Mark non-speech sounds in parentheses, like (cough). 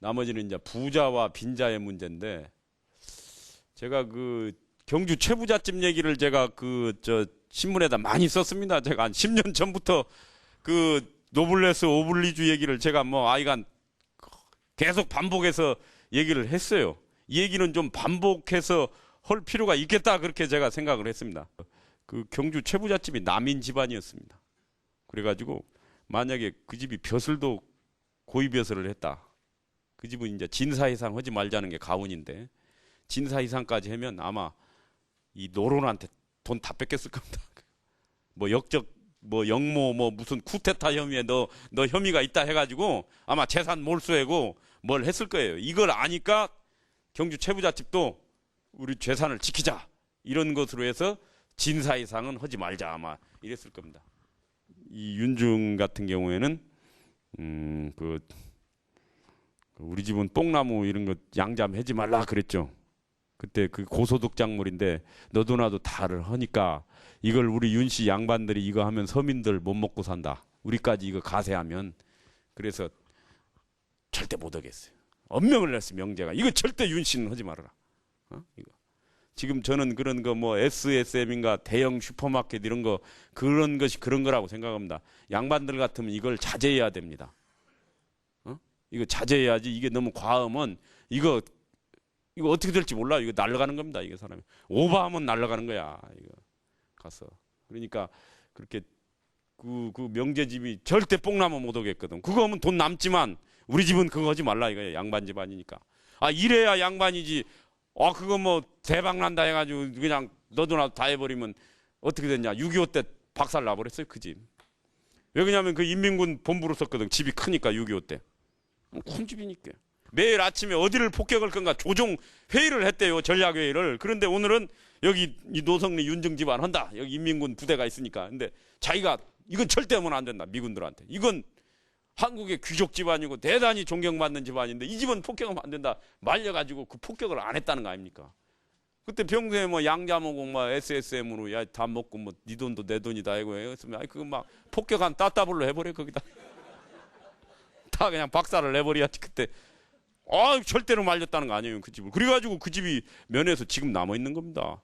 나머지는 이제 부자와 빈자의 문제인데 제가 그 경주 최부잣집 얘기를 제가 그 저 신문에다 많이 썼습니다. 제가 한 10년 전부터 그 노블레스 오블리주 얘기를 제가 뭐 아이가 계속 반복해서 얘기를 했어요. 이 얘기는 좀 반복해서 할 필요가 있겠다 그렇게 제가 생각을 했습니다. 그 경주 최부잣집이 남인 집안이었습니다. 그래가지고 만약에 그 집이 벼슬도 고위 벼슬을 했다. 그 집은 이제 진사 이상 하지 말자는 게 가훈인데 진사 이상까지 하면 아마 이 노론한테 돈 다 뺏겼을 겁니다. (laughs) 뭐 역적 뭐 영모 뭐 무슨 쿠데타 혐의에 너 너 혐의가 있다 해가지고 아마 재산 몰수하고 뭘 했을 거예요. 이걸 아니까 경주 최부잣집도 우리 재산을 지키자 이런 것으로 해서 진사 이상은 하지 말자 아마 이랬을 겁니다. 이 윤중 같은 경우에는 음그 우리 집은 뽕나무 이런 거 양잠 해지 말라 그랬죠. 그때 그 고소득 작물인데 너도 나도 다를 하니까 이걸 우리 윤 씨 양반들이 이거 하면 서민들 못 먹고 산다. 우리까지 이거 가세하면 그래서 절대 못 하겠어요. 엄명을 냈어요 명제가 이거 절대 윤 씨는 하지 말아라. 어? 이거. 지금 저는 그런 거 뭐 SSM인가 대형 슈퍼마켓 이런 거 그런 것이 그런 거라고 생각합니다. 양반들 같으면 이걸 자제해야 됩니다. 어? 이거 자제해야지 이게 너무 과하면 이거 이거 어떻게 될지 몰라. 이거 날아가는 겁니다. 이게 사람이 오버하면 날아가는 거야. 이거 가서 그러니까 그렇게 그, 그 명제집이 절대 뽕나무 못 오겠거든. 그거 하면 돈 남지만 우리 집은 그거 하지 말라 이거야. 양반 집안이니까. 아 이래야 양반이지. 아 그거 뭐 대박 난다 해가지고 그냥 너도 나도 다 해버리면 어떻게 됐냐. 6.25 때 박살 나버렸어요 그 집. 왜 그러냐면 그 인민군 본부로 썼거든. 집이 크니까 6.25 때. 큰 집이니까. 매일 아침에 어디를 폭격할 건가 조종 회의를 했대요 전략 회의를. 그런데 오늘은 여기 이 노성리 윤정 집안 한다. 여기 인민군 부대가 있으니까. 근데 자기가 이건 절대 하면 안 된다 미군들한테. 이건 한국의 귀족 집안이고 대단히 존경받는 집안인데 이 집은 폭격하면 안 된다. 말려가지고 그 폭격을 안 했다는 거 아닙니까? 그때 평소에 뭐 양자먹고 뭐 SSM으로 야 다 먹고 뭐 네 돈도 내 돈이다 이거 했으면 아이 그거 막 폭격한 따따블로 해버려 거기다 다 그냥 박살을 내버려야지 그때. 아 절대로 말렸다는 거 아니에요 그 집을. 그래가지고 그 집이 면에서 지금 남아 있는 겁니다